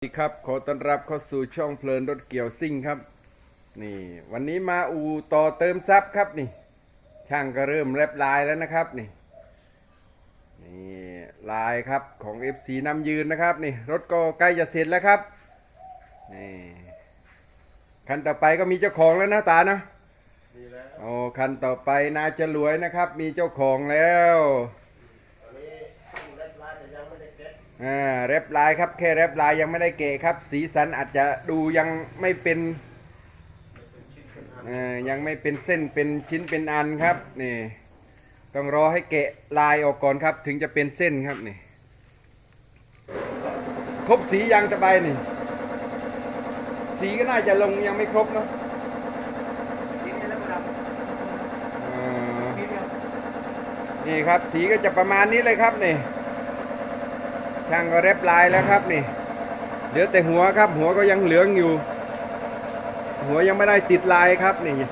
สวัสดีครับ ขอต้อนรับเข้าสู่ช่องเพลินรถเกี่ยวซิ่งครับ นี่ วันนี้มาอูต่อเติมซับครับนี่ ช่างก็เริ่มแรปลายแล้วนะครับนี่นี่ลายครับของ FC นำยืนนะครับนี่รถก็ใกล้จะเสร็จแล้วครับนี่คันต่อไปก็มีเจ้าของแล้วนะตานะโอ้คันต่อไปนาจะรวยนะครับ มีเจ้าของแล้ว อ่าแรปลายครับแค่แรปลายยังไม่ได้เกะครับ สีสันอาจจะดูยังไม่เป็นอ่ายังไม่เป็นเส้นเป็นชิ้นเป็นอันครับนี่ต้องรอให้เกะลายออกก่อนครับ ถึงจะเป็นเส้นครับนี่ครบสียังจะไปนี่ สีก็น่าจะลงยังไม่ครบเนาะเอ่อนี่ครับสีก็จะประมาณนี้เลยครับนี่ ช่างก็เร็บลายแล้วครับนี่เหลือแต่หัวครับ หัวก็ยังเหลืองอยู่ หัวยังไม่ได้ติดลายครับนี่นี่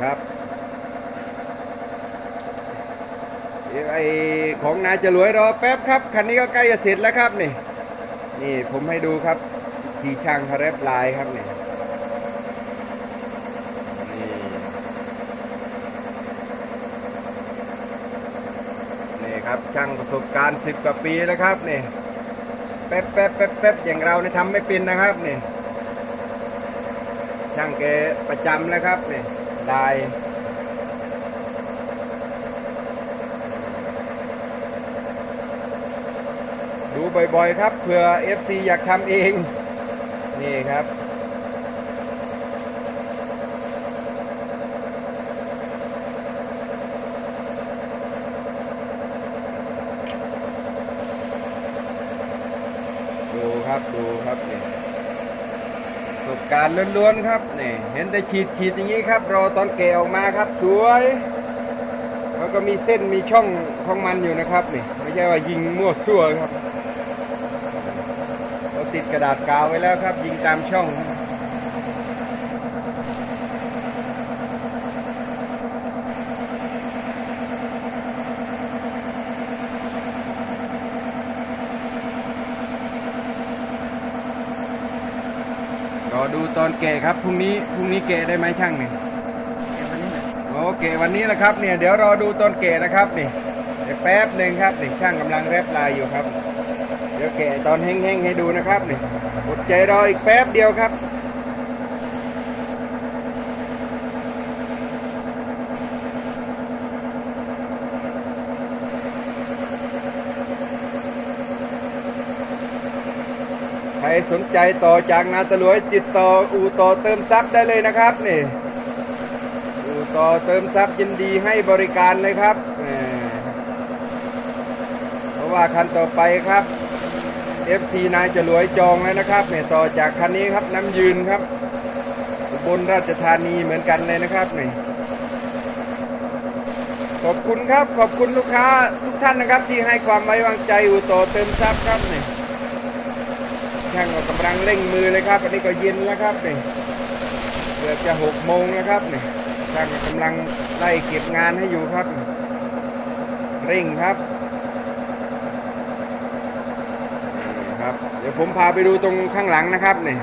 ครับเดี๋ยวไอของนายจะรวยรอแป๊บครับคันนี้ก็ใกล้จะเสร็จแล้วครับนี่ นี่ผมให้ดูครับที่ช่างเขาแรปลายครับนี่นี่ ครับช่างประสบการณ์สิบกว่าปีแล้วครับนี่แป๊บแป๊บแป๊บแป๊บอย่างเราเนี่ยทำไม่เป็นนะครับนี่ช่างแกประจำแล้วครับนี่ลายดูบ่อยๆครับเผื่อ FC อยากทำเอง นี่ครับ ดู ครับดูครับนี่ประสบการณ์ล้วนๆครับนี่เห็นแต่ขีดขีดอย่างนี้ครับ รอตอนแกะออกมาครับสวย แล้วก็มีเส้นมีช่องของมันอยู่นะครับนี่ไม่ใช่ว่ายิงมั่วซั่วครับเราติดกระดาษกาวไว้แล้วครับ ยิงตามช่อง อดูตอนแกะครับพรุ่งนี้พรุ่งนี้แกะได้ไหมช่างเนี่ยโอเควันนี้แหละครับเนี่ยเดี๋ยวรอดูตอนแกะนะครับนี่เดี๋ยวแป๊บหนึ่งครับนี่ช่างกำลังแรปลายอยู่ครับ เดี๋ยวแกะตอนแห้งๆให้ดูนะครับนี่อดใจรออีกแป๊บเดียวครับ สนใจต่อจากนาตะลวยติดต่ออูต่อเติมซับได้เลยนะครับนี่อูต่อเติมซับยินดีให้บริการเลยครับเพราะว่าคันต่อไปครับ FC นายจะรวยจองแล้วนะครับเนี่ยต่อจากคันนี้ครับน้ำยืนครับบลราชธานีเหมือนกันเลยนะครับนี่ขอบคุณครับขอบคุณลูกค้าทุกท่านนะครับ ที่ให้ความไว้วางใจอู่ต่อเติมซับครับนี่ ช่างก็กำลังเร่งมือเลยครับอันนี้ก็เย็นแล้วครับเนี่ยเกือบจะหกโมงแล้วครับเนี่ยช่างก็กำลังไล่เก็บงานให้อยู่ครับ เร่งครับนี่ครับ เดี๋ยวผมพาไปดูตรงข้างหลังนะครับเนี่ย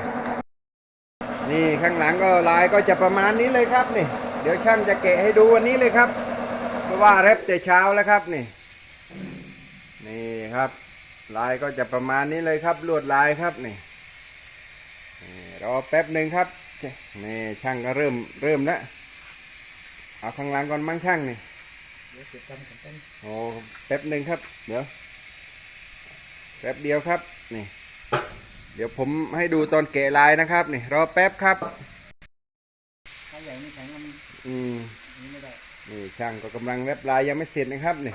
นี่ข้างหลังก็ลายก็จะประมาณนี้เลยครับนี่เดี๋ยวช่างจะแกะให้ดูวันนี้เลยครับ เพราะว่าแรปแต่เช้าแล้วครับนี่นี่ครับ ลายก็จะประมาณนี้เลยครับลวดลายครับนี่นี่รอแป๊บหนึ่งครับนี่ช่างก็เริ่มเริ่มแล้วเอาข้างหลังก่อนมั่งช่างนี่โอ้แป๊บหนึ่งครับ เดี๋ยวแป๊บเดียวครับนี่ เดี๋ยวผมให้ดูตอนแกะลายนะครับนี่รอแป๊บครับถ้าใหญ่ไม่แข็งมันอืมนี่ไม่ได้นี่ช่างก็กำลังแวบลายยังไม่เสร็จนะครับนี่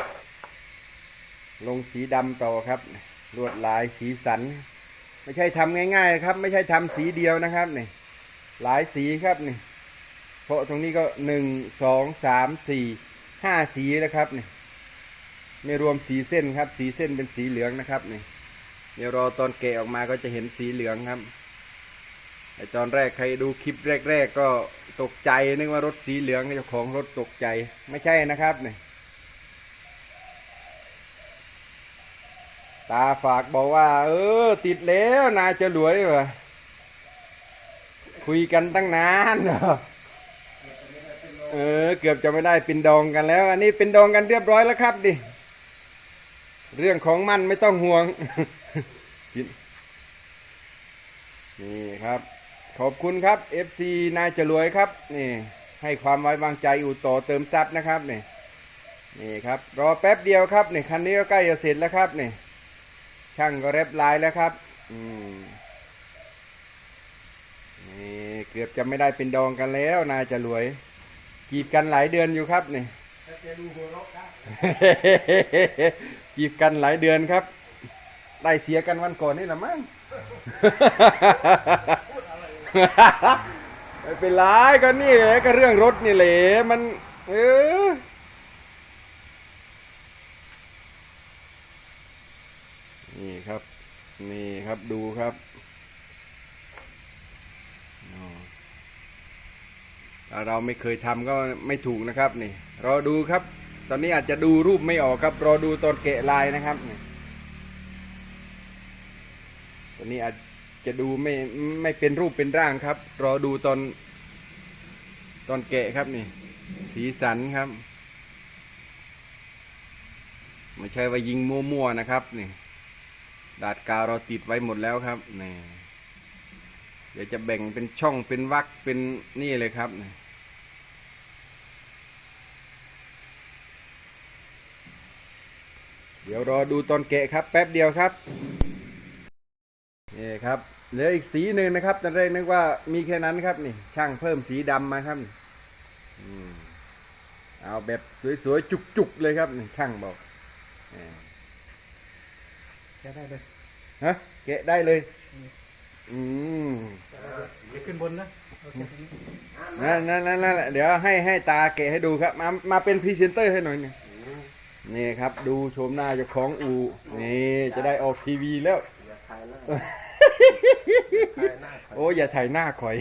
ลงสีดำต่อครับ ลวดลายสีสัน ไม่ใช่ทำง่ายๆครับ ไม่ใช่ทำสีเดียวนะครับนี่หลายสีครับนี่เพราะตรงนี้ก็หนึ่งสองสามสี่ห้าสีนะครับนี่ไม่รวมสีเส้นครับ สีเส้นเป็นสีเหลืองนะครับนี่เดี๋ยวรอตอนแกะออกมาก็จะเห็นสีเหลืองครับไอตอนแรกใครดูคลิปแรก ๆ ก็ตกใจนึกว่ารถสีเหลืองเจ้าของรถตกใจไม่ใช่นะครับนี่ ตาฝากบอกว่า เออ ติดแล้วนายจะรวยวะคุยกันตั้งนานเอออ เกือบจะไม่ได้เป็นดองกันแล้ว อันนี้เป็นดองกันเรียบร้อยแล้วครับดิเรื่องของมันไม่ต้องห่วงนี่ครับ ขอบคุณครับ FC นายจรวยครับ นี่ ให้ความไว้วางใจอู่ต่อเติมซับนะครับนี่นี่ครับ รอแป๊บเดียวครับนี่คันนี้ก็ใกล้จะเสร็จแล้วครับนี่ ช่างก็เรียบร้อยแล้วครับอืมนี่เกือบจะไม่ได้เป็นดองกันแล้ว นายจรวยจีบกันหลายเดือนอยู่ครับนี่จีบกันหลายเดือนครับ ได้เสียกันวันก่อนนี่แหละมั้งไม่เป็นไรก็นี่แหละก็เรื่องรถนี่แหละมัน เออ นี่ครับ นี่ครับดูครับถ้าเราไม่เคยทำก็ไม่ถูกนะครับนี่ รอดูครับ ตอนนี้อาจจะดูรูปไม่ออกครับ รอดูตอนแกะลายนะครับนี่ตอนนี้อาจจะดูไม่ไม่เป็นรูปเป็นร่างครับ รอดูตอนตอนแกะครับนี่ สีสันครับ ไม่ใช่ว่ายิงมั่วๆนะครับนี่ ดาดกาวเราติดไว้หมดแล้วครับนี่เดี๋ยวจะแบ่งเป็นช่องเป็นวักเป็นนี่เลยครับนี่เดี๋ยวรอดูตอนแกะครับ แป๊บเดียวครับนี่ครับเหลืออีกสีหนึ่งนะครับตอนแรกนึกว่ามีแค่นั้นครับนี่ ช่างเพิ่มสีดำมาครับอืมเอาแบบสวยๆจุกๆเลยครับนี่ช่างบอก นี่จะได้เลยฮะแกะได้เลย อืมอย่าขึ้นบนนะโอเคตรงนี้นั่นนั่นนั่นนั่นแหละเดี๋ยวให้ให้ตาแกะให้ดูครับ มามาเป็นพรีเซนเตอร์ให้หน่อยหนึงนี่ครับ ดูโฉมหน้าเจ้าของอูนี่จะได้ออกทีวีแล้วโอ้อย่าถ่ายหน้าข่อย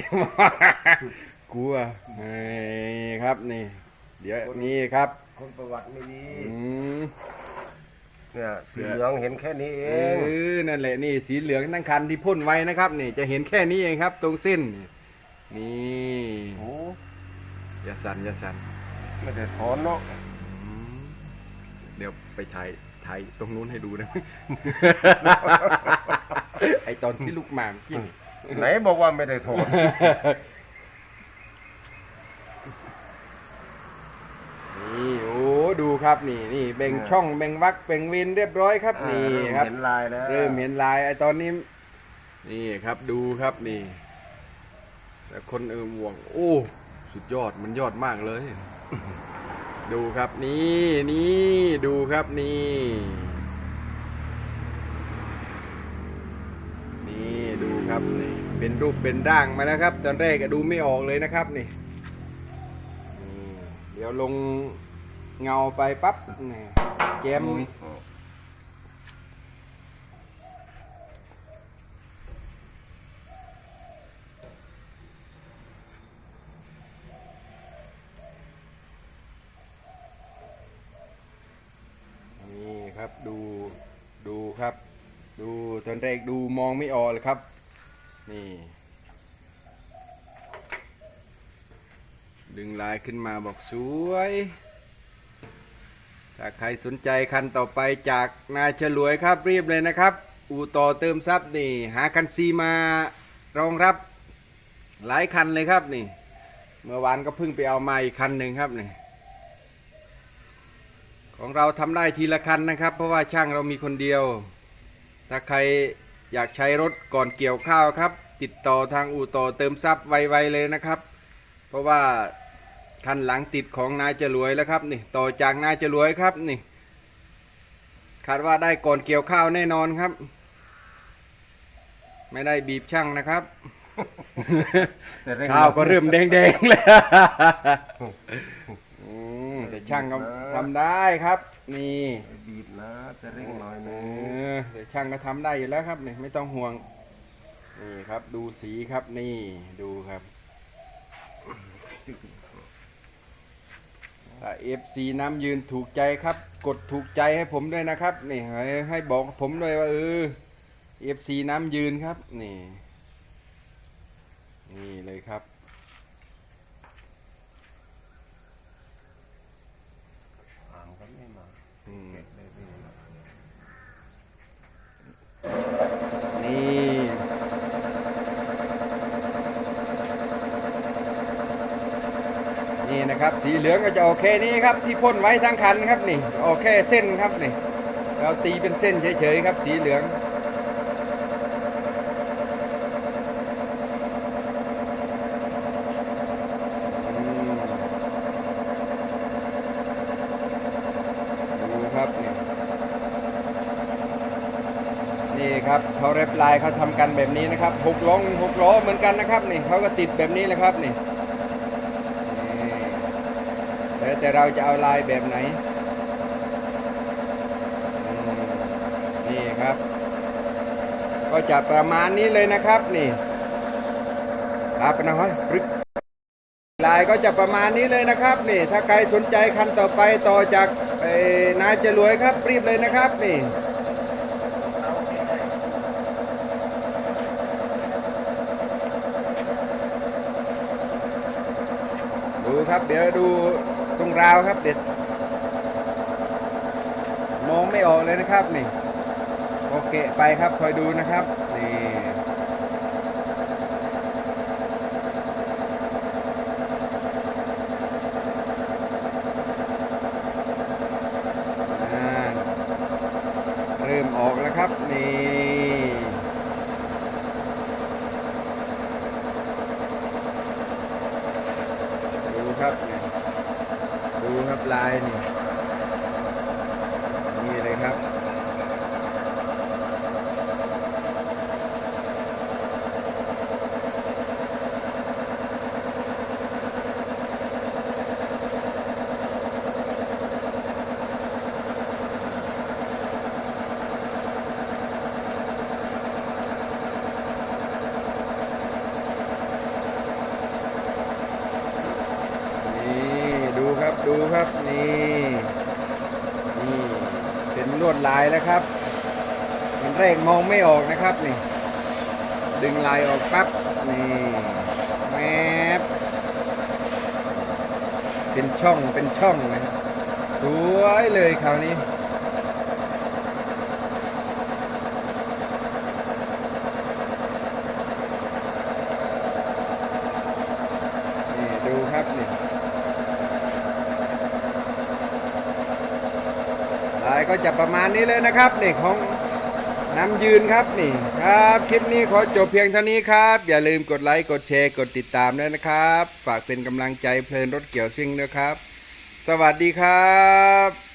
กลัวนี่ครับนี่ เดี๋ยวนี่ครับ คนประวัติไม่ดี อืม เนี่ยสีเหลืองเห็นแค่นี้เอเองอนั่นแหละนี่สีเหลืองทั้งคันที่พ่นไว้นะครับ นี่จะเห็นแค่นี้เองครับ ตรงเส้น นี่โอ้อย่าสั่นอย่าสั่นไม่ได้ถอนเนาะอืมเดี๋ยวไปถ่ายถ่ายตรงนู้นให้ดูนะ ไอตอนที่ลูกหมามกิน ไหนบอกว่าไม่ได้ถอนนี่โอ้ ดูครับนี่นี่แบ่งช่องแบ่งวักแบ่งเวนเรียบร้อยครับนี่ครับเห็นลายแล้วเริ่มเห็นลายไอตอนนี้นี่ครับดูครับนี่แต่คนเออห่วง โอ้สุดยอดมันยอดมากเลย ดูครับนี่นี่ดูครับนี่นี่ดูครับนี่เป็นรูปเป็นร่างมาแล้วครับ ตอนแรกก็ดูไม่ออกเลยนะครับนี่นี่เดี๋ยวลง เงาไปปั๊บนี่แจมนี่ครับดูดูครับ ดูตอนแรกดูมองไม่ออกเลยครับ นี่ ดึงลายขึ้นมาบอกสวย ถ้าใครสนใจคันต่อไปจากนายฉลวยครับรีบเลยนะครับ อู่ต่อเติมซับนี่หาคันซีมารองรับหลายคันเลยครับนี่ เมื่อวานก็เพิ่งไปเอามาอีกคันหนึ่งครับนี่ของเราทำได้ทีละคันนะครับ เพราะว่าช่างเรามีคนเดียว ถ้าใครอยากใช้รถก่อนเกี่ยวข้าวครับ ติดต่อทางอู่ต่อเติมซับไวๆเลยนะครับ เพราะว่า คันหลังติดของนายจรวยแล้วครับนี่ต่อจากนายจรวยครับนี่คาดว่าได้ก่อนเกี่ยวข้าวแน่นอนครับ ไม่ได้บีบช่างนะครับแต่เร่งข้าวก็เริ่มแดงๆแล้วอืมแต่ช่างก็ทำได้ครับ นี่บีบนะจะเร่งหน่อยเอนึงอแต่ช่างก็ทำได้อยู่แล้วครับนี่ไม่ต้องห่วงนี่ครับ ดูสีครับนี่ดูครับ เอฟซีน้ำยืนถูกใจครับ กดถูกใจให้ผมด้วยนะครับนี่ให้ให้บอกผมด้วยว่าเออเอฟซีน้ำยืนครับนี่นี่เลยครับ อ่างก็ไม่มา อืม เก็บเลยพี่ นี่ นี่นะครับ สีเหลืองก็จะโอเคนี้ครับที่พ่นไว้ทั้งคันครับนี่โอเคเส้นครับนี่เราตีเป็นเส้นเฉยๆครับ สีเหลืองครับนี่นี่ครับเขาเรปลายเขาทำกันแบบนี้นะครับหกล้องหกล้อเหมือนกันนะครับนี่เขาก็ติดแบบนี้แหละครับนี่ แล้วแต่เราจะเอาลายแบบไหน นี่ครับ ก็จะประมาณนี้เลยนะครับนี่ครับนะฮะปรึกลายก็จะประมาณนี้เลยนะครับนี่ถ้าใครสนใจคันต่อไปต่อจากนายจรวยครับรีบเลยนะครับนี่ดูครับเดี๋ยวดู งราวครับเด็ด มองไม่ออกเลยนะครับนี่ โอเคไปครับคอยดูนะครับ นี่อ่าเริ่มออกแล้วครับนี่ ดูครับเนี่ยดูครับลายนี่ นี่เลยครับ นี่ดู ครับดูครับนี่นี่เป็นลวดลายแล้วครับมันแรกมองไม่ออกนะครับนี่ ดึงลายออกปั๊บนี่แมบเป็นช่องเป็นช่องนะสวยเลยคราวนี้นี่ดูครับนี่ลาย ก็จะประมาณนี้เลยนะครับนี่ของน้ำยืนครับนี่ครับ คลิปนี้ขอจบเพียงเท่านี้ครับ อย่าลืมกดไลค์กดแชร์กดติดตามด้วยนะครับ ฝากเป็นกำลังใจเพลินรถเกี่ยวซิ่งด้วยครับ สวัสดีครับ